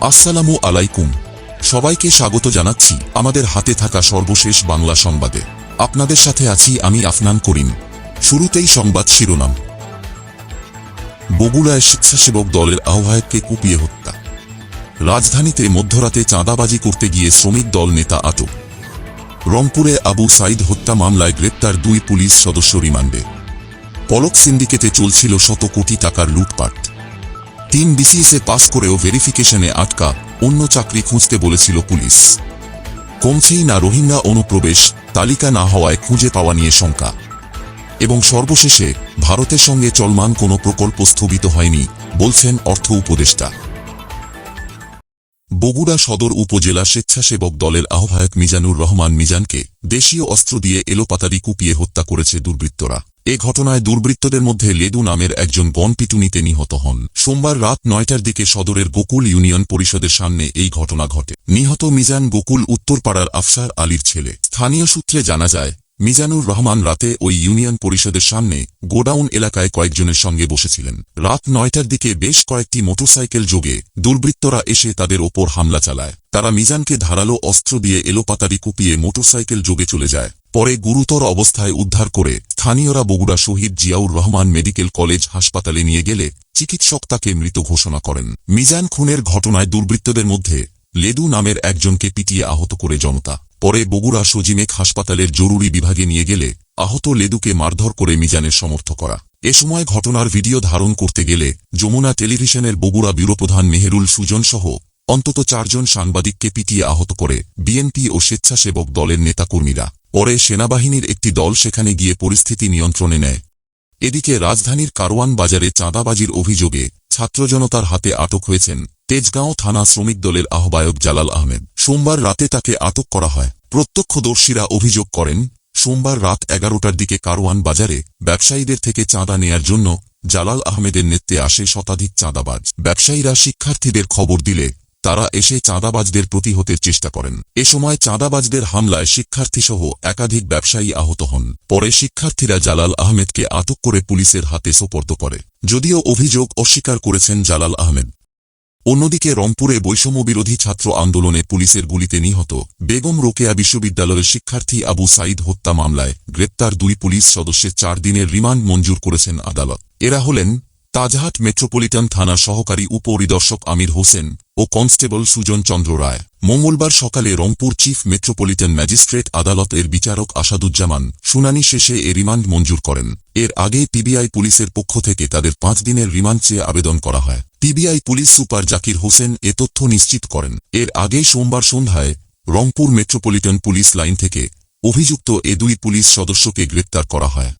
আসসালামু আলাইকুম। সবাইকে স্বাগত জানাচ্ছি আমাদের হাতে থাকা সর্বশেষ বাংলা সংবাদে। আপনাদের সাথে আছি আমি আফনান করিম। শুরুতেই সংবাদ শিরোনাম। বগুড়ায় স্বেচ্ছাসেবক দলের আহ্বায়ককে কুপিয়ে হত্যা। রাজধানীতে মধ্যরাতে চাঁদাবাজি করতে গিয়ে শ্রমিক দল নেতা আটক। রংপুরে আবু সাইদ হত্যা মামলায় গ্রেপ্তার দুই পুলিশ সদস্য রিমান্ডে। পলক সিন্ডিকেটে চলছিল শত কোটি টাকার লুটপাট। তিন বিসিএসে পাস করেও ভেরিফিকেশনে আটকা অন্য চাকরি খুঁজতে বলেছিল পুলিশ। কমছেই না রোহিঙ্গা অনুপ্রবেশ তালিকা না হওয়ায় খুঁজে পাওয়া নিয়ে শঙ্কা। এবং সর্বশেষে ভারতের সঙ্গে চলমান কোনো প্রকল্প স্থগিত হয়নি, বলছেন অর্থ উপদেষ্টা। বগুড়া সদর উপজেলা স্বেচ্ছাসেবক দলের আহ্বায়ক মিজানুর রহমান মিজানকে দেশীয় অস্ত্র দিয়ে এলোপাতারি কুপিয়ে হত্যা করেছে দুর্বৃত্তরা। এ ঘটনায় দুর্বৃত্তদের মধ্যে লেদু নামের একজন গণপিটুনিতে নিহত হন। সোমবার রাত নয়টার দিকে সদরের গোকুল ইউনিয়ন পরিষদের সামনে এই ঘটনা ঘটে। নিহত মিজান গোকুল উত্তরপাড়ার আফসার আলীর ছেলে। স্থানীয় সূত্রে জানা যায় মিজানুর রহমান রাতে ওই ইউনিয়ন পরিষদের সামনে গোডাউন এলাকায় কয়েকজনের সঙ্গে বসেছিলেন। রাত নয়টার দিকে বেশ কয়েকটি মোটরসাইকেল যোগে দুর্বৃত্তরা এসে তাদের ওপর হামলা চালায়। তারা মিজানকে ধারালো অস্ত্র দিয়ে এলোপাতারি কুপিয়ে মোটরসাইকেল যোগে চলে যায়। পরে গুরুতর অবস্থায় উদ্ধার করে স্থানীয়রা বগুড়া শহীদ জিয়াউর রহমান মেডিকেল কলেজ হাসপাতালে নিয়ে গেলে চিকিৎসক তাকে মৃত ঘোষণা করেন। মিজান খুনের ঘটনায় দুর্বৃত্তদের মধ্যে লেদু নামের একজনকে পিটিয়ে আহত করে জনতা। পরে বগুড়া সজিমেক হাসপাতালের জরুরি বিভাগে নিয়ে গেলে আহত লেদুকে মারধর করে মিজানের সমর্থ করা। এ সময় ঘটনার ভিডিও ধারণ করতে গেলে যমুনা টেলিভিশনের বগুড়া ব্যুরো প্রধান মেহেরুল সুজন সহ অন্তত চারজন সাংবাদিককে পিটিয়ে আহত করে বিএনপি ও স্বেচ্ছাসেবক দলের নেতাকর্মীরা। পরে সেনাবাহিনীর একটি দল সেখানে গিয়ে পরিস্থিতি নিয়ন্ত্রণে নেয়। এদিকে রাজধানীর কারওয়ান বাজারে চাঁদাবাজির অভিযোগে ছাত্রজনতার হাতে আটক হয়েছেন তেজগাঁও থানা শ্রমিক দলের আহ্বায়ক জালাল আহমেদ। সোমবার রাতে তাকে আটক করা হয়। প্রত্যক্ষদর্শীরা অভিযোগ করেন, সোমবার রাত এগারোটার দিকে কারওয়ান বাজারে ব্যবসায়ীদের থেকে চাঁদা নেয়ার জন্য জালাল আহমেদের নেতৃত্বে আসে শতাধিক চাঁদাবাজ। ব্যবসায়ীরা শিক্ষার্থীদের খবর দিলে তারা এসে চাঁদাবাজদের প্রতিহতের চেষ্টা করেন। এ সময় চাঁদাবাজদের হামলায় শিক্ষার্থীসহ একাধিক ব্যবসায়ী আহত হন। পরে শিক্ষার্থীরা জালাল আহমেদকে আটক করে পুলিশের হাতে সোপর্দ করে। যদিও অভিযোগ অস্বীকার করেছেন জালাল আহমেদ। অন্যদিকে রংপুরে বৈষম্যবিরোধী ছাত্র আন্দোলনে পুলিশের গুলিতে নিহত বেগম রোকেয়া বিশ্ববিদ্যালয়ের শিক্ষার্থী আবু সাইদ হত্যা মামলায় গ্রেপ্তার দুই পুলিশ সদস্যের চার দিনের রিমান্ড মঞ্জুর করেছেন আদালত। এরা হলেন তাজহাট মেট্রোপলিটন থানার সহকারী উপপরিদর্শক আমির হোসেন ও কনস্টেবল সুজন চন্দ্র রায়। মঙ্গলবার সকালে রংপুর চিফ মেট্রোপলিটন ম্যাজিস্ট্রেট আদালতের বিচারক আসাদুজ্জামান শুনানি শেষে এ রিমান্ড মঞ্জুর করেন। এর আগে পিবিআই পুলিশের পক্ষ থেকে তাদের পাঁচ দিনের রিমান্ড চেয়ে আবেদন করা হয়। PBI police super Zakir Hossain এ তথ্য নিশ্চিত করেন। এর আগে সোমবার সন্ধ্যায় রংপুর মেট্রোপলিটন পুলিশ লাইন থেকে অভিযুক্ত এ দুই পুলিশ সদস্যকে গ্রেপ্তার করা হয়।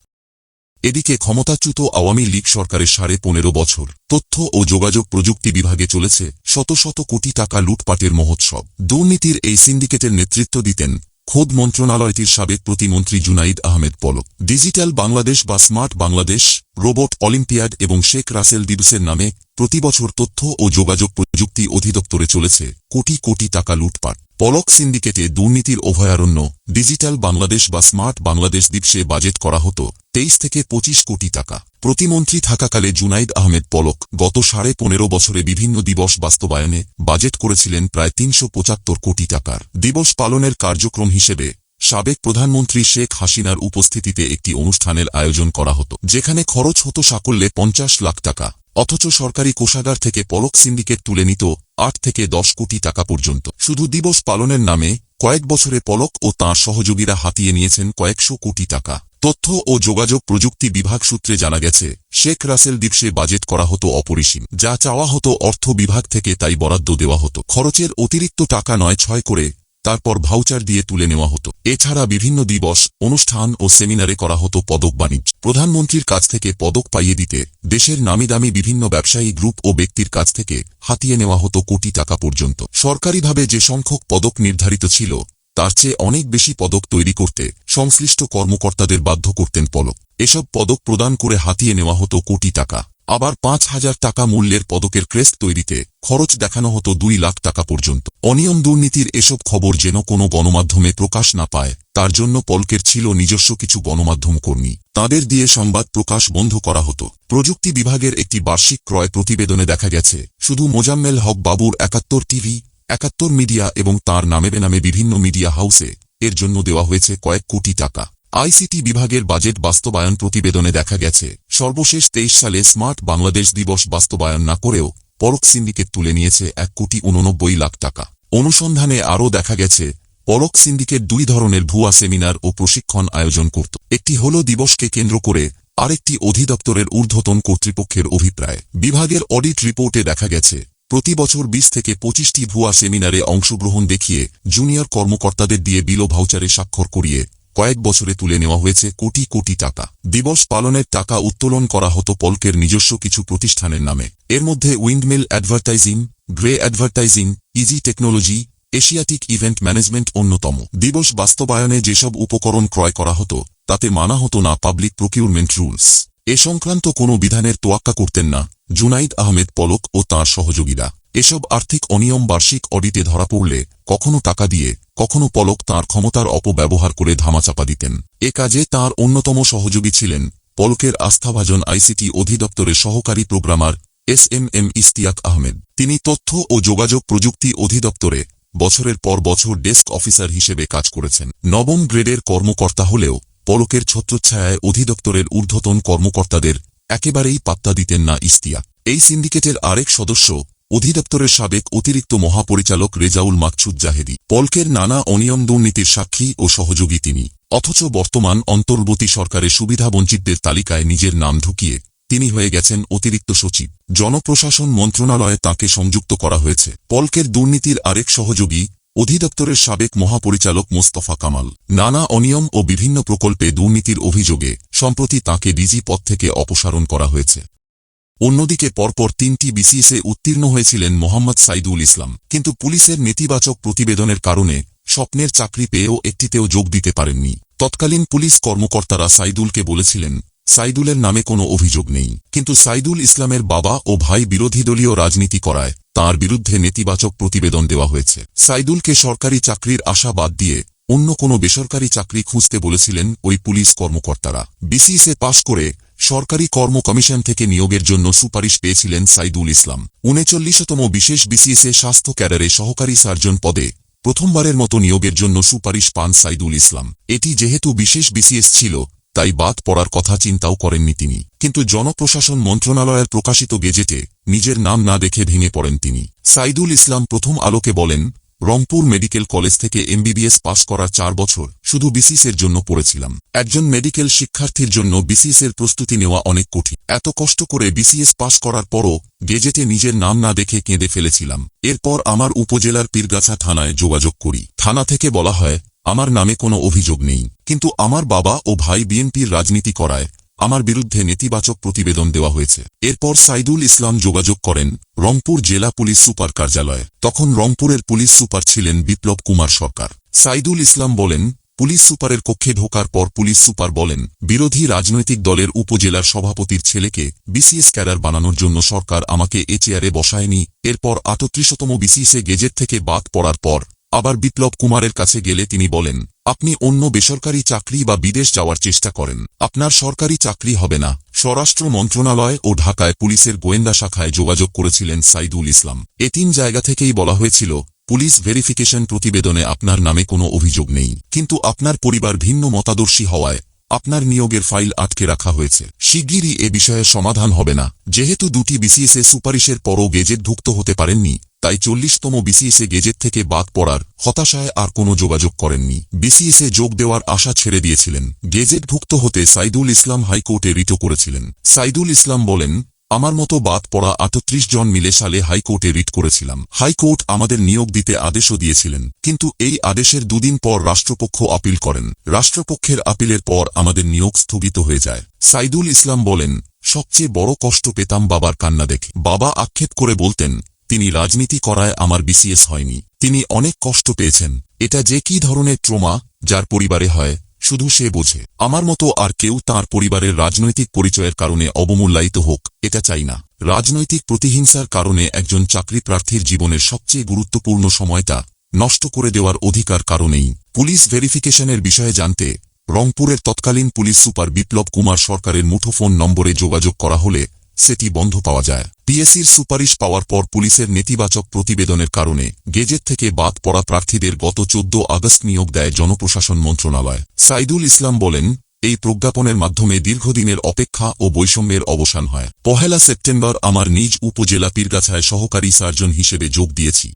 এদিকে ক্ষমতাচ্যুত আওয়ামী লীগ সরকারের সাড়ে পনেরো বছর তথ্য ও যোগাযোগ প্রযুক্তি বিভাগে চলেছে শত শত কোটি টাকা লুটপাটের মহোৎসব। দুর্নীতির এই সিন্ডিকেটের নেতৃত্ব দিতেন খোদ মন্ত্রণালয়টির সাবেক প্রতিমন্ত্রী জুনাইদ আহমেদ পলক। ডিজিটাল বাংলাদেশ বা স্মার্ট বাংলাদেশ রোবট অলিম্পিয়াড এবং শেখ রাসেল দিবসের নামে প্রতিবছর তথ্য ও যোগাযোগ প্রযুক্তি অধিদপ্তরে চলেছে কোটি কোটি টাকা লুটপাট। পলক সিন্ডিকেটে দুর্নীতির অভয়ারণ্য, ডিজিটাল বাংলাদেশ বা স্মার্ট বাংলাদেশ দিবসে বাজেট করা হতো তেইশ থেকে পঁচিশ কোটি টাকা। প্রতিমন্ত্রী থাকাকালে জুনাইদ আহমেদ পলক গত সাড়ে পনেরো বছরে বিভিন্ন দিবস বাস্তবায়নে বাজেট করেছিলেন প্রায় তিনশো পঁচাত্তর কোটি টাকার। দিবস পালনের কার্যক্রম হিসেবে সাবেক প্রধানমন্ত্রী শেখ হাসিনার উপস্থিতিতে একটি অনুষ্ঠানের আয়োজন করা হতো, যেখানে খরচ হতো সাকল্যে পঞ্চাশ লাখ টাকা। অথচ সরকারি কোষাগার থেকে পলক সিন্ডিকেট তুলে নিত আট থেকে দশ কোটি টাকা পর্যন্ত। শুধু দিবস পালনের নামে কয়েক বছরে পলক ও তাঁর সহযোগীরা হাতিয়ে নিয়েছেন কয়েকশো কোটি টাকা। তথ্য ও যোগাযোগ প্রযুক্তি বিভাগ সূত্রে জানা গেছে, শেখ রাসেল দিবসে বাজেট করা হতো অপরিসীম। যা চাওয়া হতো অর্থ বিভাগ থেকে তাই বরাদ্দ দেওয়া হতো। খরচের অতিরিক্ত টাকা নয় ছয় করে তারপর ভাউচার দিয়ে তুলে নেওয়া হতো। এছাড়া বিভিন্ন দিবস, অনুষ্ঠান ও সেমিনারে করা হতো পদক বাণিজ্য। প্রধানমন্ত্রীর কাছ থেকে পদক পাইয়ে দিতে দেশের নামিদামি বিভিন্ন ব্যবসায়ী গ্রুপ ও ব্যক্তির কাছ থেকে হাতিয়ে নেওয়া হতো কোটি টাকা পর্যন্ত। সরকারিভাবে যে সংখ্যক পদক নির্ধারিত ছিল, তার চেয়ে অনেক বেশি পদক তৈরি করতে সংশ্লিষ্ট কর্মকর্তাদের বাধ্য করতেন পলক। এসব পদক প্রদান করে হাতিয়ে নেওয়া হতো কোটি টাকা। আবার পাঁচ হাজার টাকা মূল্যের পদকের ক্রেস্ট তৈরিতে খরচ দেখানো হতো দুই লাখ টাকা পর্যন্ত। অনিয়ম দুর্নীতির এসব খবর যেন কোনো গণমাধ্যমে প্রকাশ না পায়, তার জন্য পলকের ছিল নিজস্ব কিছু গণমাধ্যম কর্মী। তাদের দিয়ে সংবাদ প্রকাশ বন্ধ করা হতো। প্রযুক্তি বিভাগের একটি বার্ষিক ক্রয় প্রতিবেদনে দেখা গেছে, শুধু মোজাম্মেল হক বাবুর একাত্তর টিভি, একাত্তর মিডিয়া এবং তার নামে বেনামে বিভিন্ন মিডিয়া হাউসে এর জন্য দেওয়া হয়েছে কয়েক কোটি টাকা। আইসিটি বিভাগের বাজেট বাস্তবায়ন প্রতিবেদনে দেখা গেছে, সর্বশেষ তেইশ সালে স্মার্ট বাংলাদেশ দিবস বাস্তবায়ন না করেও পরক সিন্ডিকেট তুলে নিয়েছে এক কোটি উননব্বই লাখ টাকা। অনুসন্ধানে আরও দেখা গেছে পরক সিন্ডিকেট দুই ধরনের ভুয়া সেমিনার ও প্রশিক্ষণ আয়োজন করত। একটি হল দিবসকে কেন্দ্র করে আরেকটি অধিদপ্তরের ঊর্ধ্বতন কর্তৃপক্ষের অভিপ্রায়। বিভাগের অডিট রিপোর্টে দেখা গেছে, প্রতি বছর বিশ থেকে পঁচিশটি ভুয়া সেমিনারে অংশগ্রহণ দেখিয়ে জুনিয়র কর্মকর্তাদের দিয়ে বিলো ভাউচারে স্বাক্ষর করিয়ে কয়েক বছরে তুলে নেওয়া হয়েছে কোটি কোটি টাকা। দিবস পালনের টাকা উত্তোলন করা হতো পলকের নিজস্ব কিছু প্রতিষ্ঠানের নামে। এর মধ্যে windmill advertising, grey advertising, easy technology, Asiatic event management অন্যতম। দিবস বাস্তবায়নে যেসব উপকরণ ক্রয় করা হতো, তাতে মানা হতো না পাবলিক প্রকিউরমেন্ট রুলস। এ সংক্রান্ত কোনো বিধানের তোয়াক্কা করতেন না, জুনাইদ আহমেদ পলক ও তার সহযোগীরা। এসব আর্থিক অনিয়ম বার্ষিক অডিটে ধরা পড়লে কখনো টাকা দিয়ে কখনো পলক তার ক্ষমতার অপব্যবহার করে ধামাচাপা দিতেন। এ কাজে তার অন্যতম সহযোগী ছিলেন পলকের আস্থাভাজন আইসিটি অধিদপ্তরের সহকারী programmer S M M Istiaq Ahmed. তিনি তথ্য ও যোগাযোগ প্রযুক্তি অধিদপ্তরে বছরের পর বছর ডেস্ক অফিসার হিসেবে কাজ করেছেন। নবম গ্রেডের কর্মকর্তা হলেও পলকের ছত্রচ্ছায়ায় অধিদপ্তরের ঊর্ধ্বতন কর্মকর্তাদের একেবারেই পাত্তা দিতেন না ইস্তিয়াক এই সিন্ডিকেটের আরেক সদস্য অধিদপ্তরের সাবেক অতিরিক্ত মহাপরিচালক রেজাউল মাকসুদ জাহেদি, পলকের নানা অনিয়ম দুর্নীতির সাক্ষী ও সহযোগী তিনি। অথচ বর্তমান অন্তর্বর্তী সরকারের সুবিধাবঞ্চিতদের তালিকায় নিজের নাম ঢুকিয়ে তিনি হয়ে গেছেন অতিরিক্ত সচিব। জনপ্রশাসন মন্ত্রণালয়ে তাকে সংযুক্ত করা হয়েছে। পলকের দুর্নীতির আরেক সহযোগী অধিদপ্তরের সাবেক মহাপরিচালক মোস্তফা কামাল। নানা অনিয়ম ও বিভিন্ন প্রকল্পে দুর্নীতির অভিযোগে সম্প্রতি তাকে ডিজি পদ থেকে অপসারণ করা হয়েছে। অন্যদিকে পরপর তিনটি বিসিএসে উত্তীর্ণ হয়েছিলেন মোহাম্মদ সাইদুল ইসলাম। কিন্তু পুলিশের নেতিবাচক প্রতিবেদনের কারণে স্বপ্নের চাকরি পেয়েও একটিতেও যোগ দিতে পারেননি। তৎকালীন পুলিশ কর্মকর্তারা সাইদুলকে বলেছিলেন, সাইদুলের নামে কোনো অভিযোগ নেই। কিন্তু সাইদুল ইসলামের বাবা ও ভাই বিরোধী দলীয় রাজনীতি করায় তার বিরুদ্ধে নেতিবাচক প্রতিবেদন দেওয়া হয়েছে। সাইদুলকে সরকারি চাকরির আশা বাদ দিয়ে অন্য কোনো বেসরকারি চাকরি খুঁজতে বলেছিলেন ওই পুলিশ কর্মকর্তারা। বিসিএসে পাশ করে সরকারি কর্ম কমিশন থেকে নিয়োগের জন্য সুপারিশ পেয়েছিলেন সাইদুল ইসলাম। উনচল্লিশতম বিশেষ বিসিএসে স্বাস্থ্য ক্যাডারে সহকারী সার্জন পদে প্রথমবারের মতো নিয়োগের জন্য সুপারিশ পান সাইদুল ইসলাম। এটি যেহেতু বিশেষ বিসিএস ছিল, তাই বাদ পড়ার কথা চিন্তাও করেননি তিনি। কিন্তু জনপ্রশাসন মন্ত্রণালয়ের প্রকাশিত গেজেটে নিজের নাম না দেখে ভেঙে পড়েন তিনি। সাইদুল ইসলাম প্রথম আলোকে বলেন রংপুর মেডিকেল কলেজ থেকে এমবিবিএস পাস করার চার বছর শুধু বিসিএসের জন্য পড়েছিলাম। একজন মেডিকেল শিক্ষার্থীর জন্য বিসিএসের প্রস্তুতি নেওয়া অনেক কঠিন। এত কষ্ট করে বিসিএস পাস করার পরও গেজেটে নিজের নাম না দেখে কেঁদে ফেলেছিলাম। এরপর আমার উপজেলার পীরগাছা থানায় যোগাযোগ করি। থানা থেকে বলা হয়, আমার নামে কোনো অভিযোগ নেই। কিন্তু আমার বাবা ও ভাই বিএনপির রাজনীতি করায়। আমার বিরুদ্ধে নেতিবাচক প্রতিবেদন দেওয়া হয়েছে। এরপর সাইদুল ইসলাম যোগাযোগ করেন রংপুর জেলা পুলিশ সুপার কার্যালয়ে। তখন রংপুরের পুলিশ সুপার ছিলেন বিপ্লব কুমার সরকার। সাইদুল ইসলাম বলেন, পুলিশ সুপারের কক্ষে ঢোকার পর পুলিশ সুপার বলেন, বিরোধী রাজনৈতিক দলের উপজেলার সভাপতির ছেলেকে বিসিএস ক্যাডার বানানোর জন্য সরকার আমাকে এ চেয়ারে বসায়নি। এরপর আটত্রিশতম বিসিএসে গেজেট থেকে বাদ পড়ার পর আবার বিপ্লব কুমারের কাছে গেলে তিনি বলেন আপনি অন্য বেসরকারি চাকরি বা বিদেশ যাওয়ার চেষ্টা করেন। আপনার সরকারি চাকরি হবে না। স্বরাষ্ট্র মন্ত্রণালয় ও ঢাকায় পুলিশের গোয়েন্দা শাখায় যোগাযোগ করেছিলেন সাইদুল ইসলাম। এ তিন জায়গা থেকেই বলা হয়েছিল, পুলিশ ভেরিফিকেশন প্রতিবেদনে আপনার নামে কোনো অভিযোগ নেই। কিন্তু আপনার পরিবার ভিন্ন মতাদর্শী হওয়ায় আপনার নিয়োগের ফাইল আটকে রাখা হয়েছে। শিগগিরই এ বিষয়ে সমাধান হবে না। যেহেতু দুটি বিসিএসএ সুপারিশের পরও গেজেটভুক্ত হতে পারেননি তাই চল্লিশতম বিসিএসএ গেজেট থেকে বাদ পড়ার হতাশায় আর কোনো যোগাযোগ করেননি। বিসিএসএ যোগ দেওয়ার আশা ছেড়ে দিয়েছিলেন। গেজেটভুক্ত হতে সাইদুল ইসলাম হাইকোর্টে রিটো করেছিলেন। সাইদুল ইসলাম বলেন, আমার মতো বাদ পড়া আটত্রিশ জন মিলে সালে হাইকোর্টে রিট করেছিলাম। হাইকোর্ট আমাদের নিয়োগ দিতে আদেশও দিয়েছিলেন, কিন্তু এই আদেশের দুদিন পর রাষ্ট্রপক্ষ আপিল করেন। রাষ্ট্রপক্ষের আপিলের পর আমাদের নিয়োগ স্থগিত হয়ে যায়। সাইদুল ইসলাম বলেন, সবচেয়ে বড় কষ্ট পেতাম বাবার কান্না দেখে। বাবা আক্ষেপ করে বলতেন তিনি রাজনীতি করায় আমার বিসিএস হয়নি। তিনি অনেক কষ্ট পেয়েছেন। এটা যে কি ধরনের ট্রোমা, যার পরিবারে হয়, শুধু সে বোঝে। আমার মতো আর কেউ তার পরিবারের রাজনৈতিক পরিচয়ের কারণে অবমূল্যায়িত হোক, এটা চাই না। রাজনৈতিক প্রতিহিংসার কারণে একজন চাকরি প্রার্থীর জীবনের সবচেয়ে গুরুত্বপূর্ণ সময়টা নষ্ট করে দেওয়ার অধিকার কারণেই। পুলিশ ভেরিফিকেশনের বিষয়ে জানতে রংপুরের তৎকালীন পুলিশ সুপার বিপ্লব কুমার সরকারের মুঠোফোন নম্বরে যোগাযোগ করা হলে সেটি বন্ধ পাওয়া যায়। পিএসসির সুপারিশ পাওয়ার পর পুলিশের নেতিবাচক প্রতিবেদনের কারণে গেজেট থেকে বাদ পড়া প্রার্থীদের গত চোদ্দ আগস্ট নিয়োগ দেয় জনপ্রশাসন মন্ত্রণালয়। সাইদুল ইসলাম বলেন, এই প্রজ্ঞাপনের মাধ্যমে দীর্ঘদিনের অপেক্ষা ও বৈষম্যের অবসান হয়। পহেলা সেপ্টেম্বর আমার নিজ উপজেলা পীরগাছায় সহকারী সার্জন হিসেবে যোগ দিয়েছি।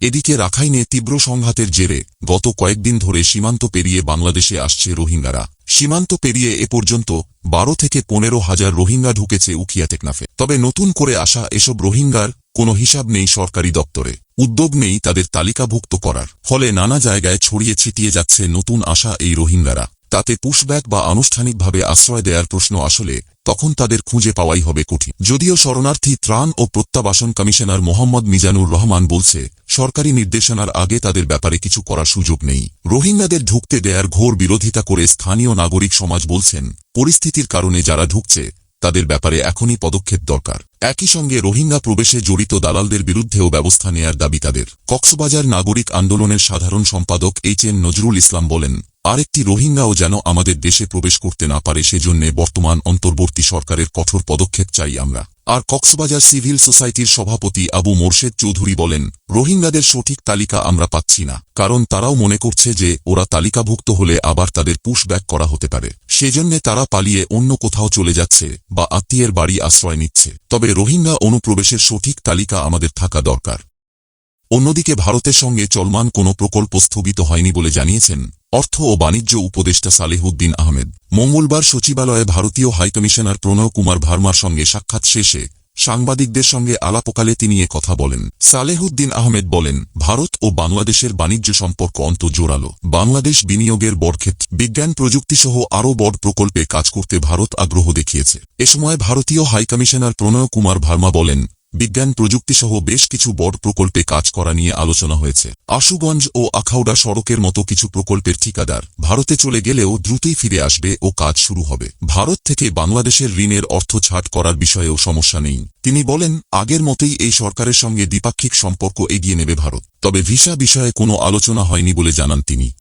এদিকে রাখাইনে তীব্র সংঘাতের জেরে গত কয়েকদিন ধরে সীমান্ত পেরিয়ে বাংলাদেশে আসছে রোহিঙ্গারা। সীমান্ত পেরিয়ে এ পর্যন্ত বারো থেকে পনেরো হাজার রোহিঙ্গা ঢুকেছে উখিয়া টেকনাফে। তবে নতুন করে আসা এসব রোহিঙ্গার কোনো হিসাব নেই সরকারি দপ্তরে। উদ্যোগ নেই তাদের তালিকাভুক্ত করার। ফলে নানা জায়গায় ছড়িয়ে ছিটিয়ে যাচ্ছে নতুন আসা এই রোহিঙ্গারা। তাতে পুশব্যাক বা আনুষ্ঠানিকভাবে আশ্রয় দেয়ার প্রশ্ন আসলে তখন তাদের খুঁজে পাওয়াই হবে কঠিন। যদিও শরণার্থী ত্রাণ ও প্রত্যাবাসন কমিশনার মোহাম্মদ মিজানুর রহমান বলছে সরকারি নির্দেশনার আগে তাদের ব্যাপারে কিছু করার সুযোগ নেই। রোহিঙ্গাদের ঢুকতে দেয়ার ঘোর বিরোধিতা করে স্থানীয় নাগরিক সমাজ বলছেন, পরিস্থিতির কারণে যারা ঢুকছে, তাদের ব্যাপারে এখনই পদক্ষেপ দরকার। একই সঙ্গে রোহিঙ্গা প্রবেশে জড়িত দালালদের বিরুদ্ধেও ব্যবস্থা নেয়ার দাবি তাদের। কক্সবাজার নাগরিক আন্দোলনের সাধারণ সম্পাদক এইচ এন নজরুল ইসলাম বলেন আরেকটি রোহিঙ্গাও যেন আমাদের দেশে প্রবেশ করতে না পারে, সেজন্য বর্তমান অন্তর্বর্তী সরকারের কঠোর পদক্ষেপ চাই আমরা। আর কক্সবাজার সিভিল সোসাইটির সভাপতি আবু মোর্শেদ চৌধুরী বলেন, রোহিঙ্গাদের সঠিক তালিকা আমরা পাচ্ছি না, কারণ তারাও মনে করছে যে ওরা তালিকাভুক্ত হলে আবার তাদের পুশব্যাক করা হতে পারে। সেজন্য তারা পালিয়ে অন্য কোথাও চলে যাচ্ছে বা আত্মীয়ের বাড়ি আশ্রয় নিচ্ছে। তবে রোহিঙ্গা অনুপ্রবেশের সঠিক তালিকা আমাদের থাকা দরকার। অন্যদিকে ভারতের সঙ্গে চলমান কোনো প্রকল্প স্থগিত হয়নি বলে জানিয়েছেন অর্থ ও বাণিজ্য উপদেষ্টা সালেহুদ্দিন আহমেদ। মঙ্গলবার সচিবালয়ে ভারতীয় হাইকমিশনার প্রণয় কুমার ভার্মার সঙ্গে সাক্ষাৎ শেষে সাংবাদিকদের সঙ্গে আলাপকালে তিনি এ কথা বলেন। সালেহুদ্দিন আহমেদ বলেন, ভারত ও বাংলাদেশের বাণিজ্য সম্পর্ক অন্ত জোরালো। বাংলাদেশ বিনিয়োগের বড়ক্ষেত্র বিজ্ঞান প্রযুক্তিসহ আরও বড় প্রকল্পে কাজ করতে ভারত আগ্রহ দেখিয়েছে। এ সময় ভারতীয় হাইকমিশনার প্রণয় কুমার ভার্মা বলেন বিজ্ঞান প্রযুক্তিসহ বেশ কিছু বড় প্রকল্পে কাজ করা নিয়ে আলোচনা হয়েছে। আশুগঞ্জ ও আখাউড়া সড়কের মতো কিছু প্রকল্পের ঠিকাদার ভারতে চলে গেলেও দ্রুতই ফিরে আসবে ও কাজ শুরু হবে। ভারত থেকে বাংলাদেশের ঋণের অর্থ ছাট করার বিষয়েও সমস্যা নেই। তিনি বলেন, আগের মতেই এই সরকারের সঙ্গে দ্বিপাক্ষিক সম্পর্ক এগিয়ে নেবে ভারত। তবে ভিসা বিষয়ে কোনো আলোচনা হয়নি বলে জানান তিনি।